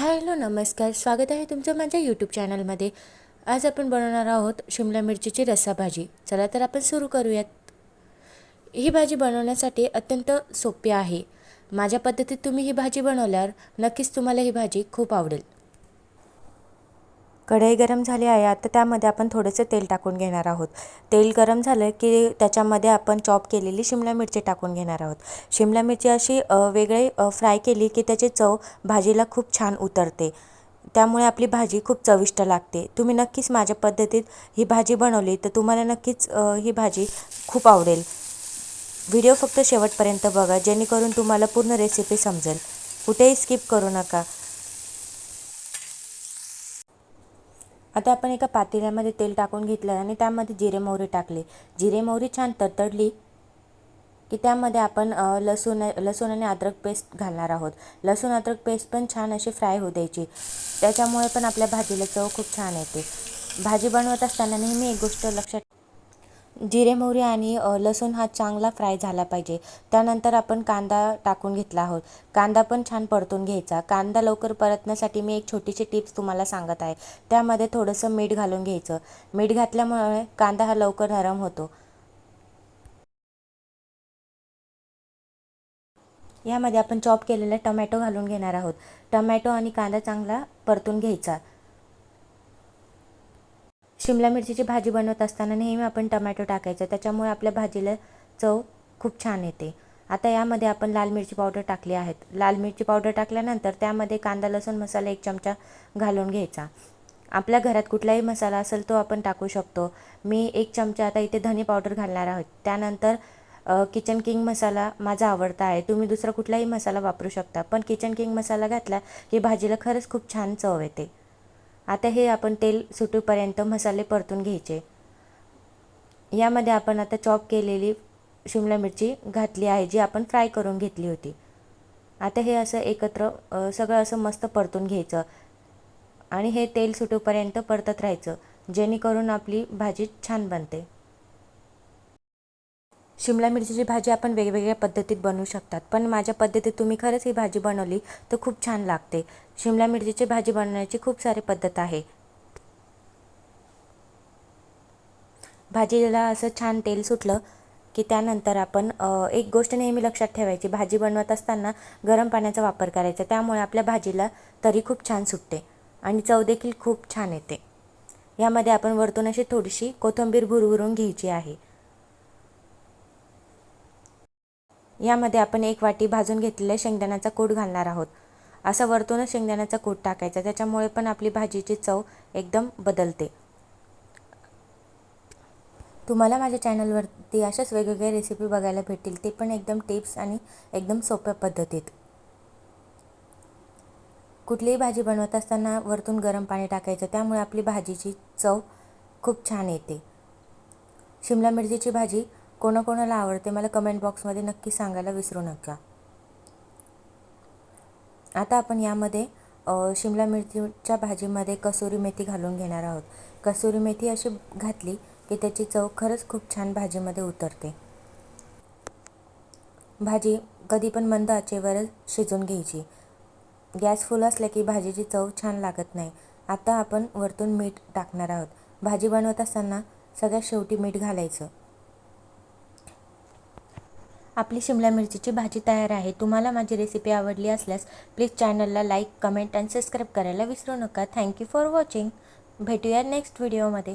Hello नमस्कार. स्वागत आहे तुमचं माझ्या यूट्यूब चॅनलमध्ये आज आपण बनवणार आहोत शिमला मिरचीची रस्सा भाजी. चला तर आपण सुरू करूयात. ही भाजी बनवण्यासाठी अत्यंत सोपी आहे. माझ्या पद्धतीत तुम्ही ही भाजी बनवल्यावर नक्कीच तुम्हाला ही भाजी खूप आवडेल. कढई गरम झाली आहे आता त्यामध्ये आपण थोडंसं तेल टाकून घेणार आहोत. तेल गरम झालं की त्याच्यामध्ये आपण चॉप केलेली शिमला मिरची टाकून घेणार आहोत. शिमला मिरची अशी वेगळे फ्राय केली की त्याची चव भाजीला खूप छान उतरते. त्यामुळे आपली भाजी खूप चविष्ट लागते. तुम्ही नक्कीच माझ्या पद्धतीत ही भाजी बनवली तर तुम्हाला नक्कीच ही भाजी खूप आवडेल. व्हिडिओ फक्त शेवटपर्यंत बघा जेणेकरून तुम्हाला पूर्ण रेसिपी समजेल. कुठेही स्किप करू नका. आता आपण एका पातेल्यामध्ये तेल टाकून घेतलं आणि त्यामध्ये जिरे मोहरी टाकले. जिरे मोहरी छान तडतडली की त्यामध्ये आपण लसूण लसूण आणि अद्रक पेस्ट घालणार आहोत. लसूण अद्रक पेस्ट पण छान अशी फ्राय होऊ द्यायची. त्याच्यामुळे पण आपल्या भाजीला चव खूप छान येते. भाजी बनवत असताना नेहमी एक गोष्ट लक्षात जिरे मोहरी आणि लसूण हा चांगला फ्राय झाला पाहिजे. त्यानंतर आपण कांदा टाकून घेतला आहोत. कांदा पण छान परतून घ्यायचा. कांदा लवकर परतण्यासाठी मी एक छोटीशी टिप्स तुम्हाला सांगत आहे. त्यामध्ये थोडंसं मीठ घालून घ्यायचं. मीठ घातल्यामुळे कांदा हा लवकर नरम होतो. यामध्ये आपण चॉप केलेला टमॅटो घालून घेणार आहोत. टमॅटो आणि कांदा चांगला परतून घ्यायचा. शिमला मिरचीची भाजी बनवत असताना नेहमी आपण टमॅटो टाकायचं. त्याच्यामुळे आपल्या भाजीला चव खूप छान येते. आता यामध्ये आपण लाल मिरची पावडर टाकली आहेत लाल मिरची पावडर टाकल्यानंतर त्यामध्ये कांदा लसूण मसाला एक चमचा घालून घ्यायचा. आपल्या घरात कुठलाही मसाला असेल तो आपण टाकू शकतो. मी एक चमचा आता इथे धनी पावडर घालणार आहोत त्यानंतर किचन किंग मसाला माझा आवडता आहे. तुम्ही दुसरा कुठलाही मसाला वापरू शकता. पण किचन किंग मसाला घातला की भाजीला खरंच खूप छान चव येते. आता हे आपण तेल सुटूपर्यंत मसाले परतून घ्यायचे. यामध्ये आपण आता चॉप केलेली शिमला मिरची घातली आहे जी आपण फ्राय करून घेतली होती. आता हे असं एकत्र सगळं असं मस्त परतून घ्यायचं. आणि हे तेल सुटूपर्यंत परतत राहायचं जेणेकरून आपली भाजी छान बनते. शिमला मिरचीची भाजी आपण वेगवेगळ्या पद्धतीत बनवू शकतात. पण माझ्या पद्धतीत तुम्ही खरंच ही भाजी बनवली तर खूप छान लागते. शिमला मिरचीची भाजी बनवण्याची खूप सारी पद्धत आहे. भाजीला असं छान तेल सुटलं की त्यानंतर आपण एक गोष्ट नेहमी लक्षात ठेवायची. भाजी बनवत असताना गरम पाण्याचा वापर करायचा. त्यामुळे आपल्या भाजीला तरी खूप छान सुटते आणि चव देखील खूप छान येते. यामध्ये आपण वरतून अशी थोडीशी कोथिंबीर भुरभुरून घ्यायची आहे. यामध्ये आपण एक वाटी भाजून घेतलेल्या शेंगदाण्याचा कूट घालणार आहोत. असं वरतूनच शेंगदाण्याचा कूट टाकायचा. त्याच्यामुळे पण आपली भाजीची चव एकदम बदलते. तुम्हाला माझ्या चॅनलवरती अशाच वेगवेगळ्या रेसिपी बघायला भेटतील. ते पण एकदम टिप्स आणि एकदम सोप्या पद्धतीत. कुठलीही भाजी बनवत असताना वरतून गरम पाणी टाकायचं. त्यामुळे आपली भाजीची चव खूप छान येते. शिमला मिरचीची भाजी कोणाकोणाला आवडते मला कमेंट बॉक्समध्ये नक्की सांगायला विसरू नका. आता आपण यामध्ये शिमला मिरचीच्या भाजीमध्ये कसुरी मेथी घालून घेणार आहोत. कसुरी मेथी अशी घातली की त्याची चव खरंच खूप छान भाजीमध्ये उतरते. भाजी कधी पण मंद आचेवरच शिजून घ्यायची. गॅस फुल असला की भाजीची चव छान लागत नाही. आता आपण वरतून मीठ टाकणार आहोत. भाजी बनवत असताना सगळ्यात शेवटी मीठ घालायचं. आपली शिमला मिरचीची भाजी तयार आहे. तुम्हाला माझी रेसिपी आवडली असल्यास प्लीज चॅनलला लाईक कमेंट आणि सबस्क्राईब करायला विसरू नका. थँक्यू फॉर वॉचिंग भेटूया नेक्स्ट व्हिडिओमध्ये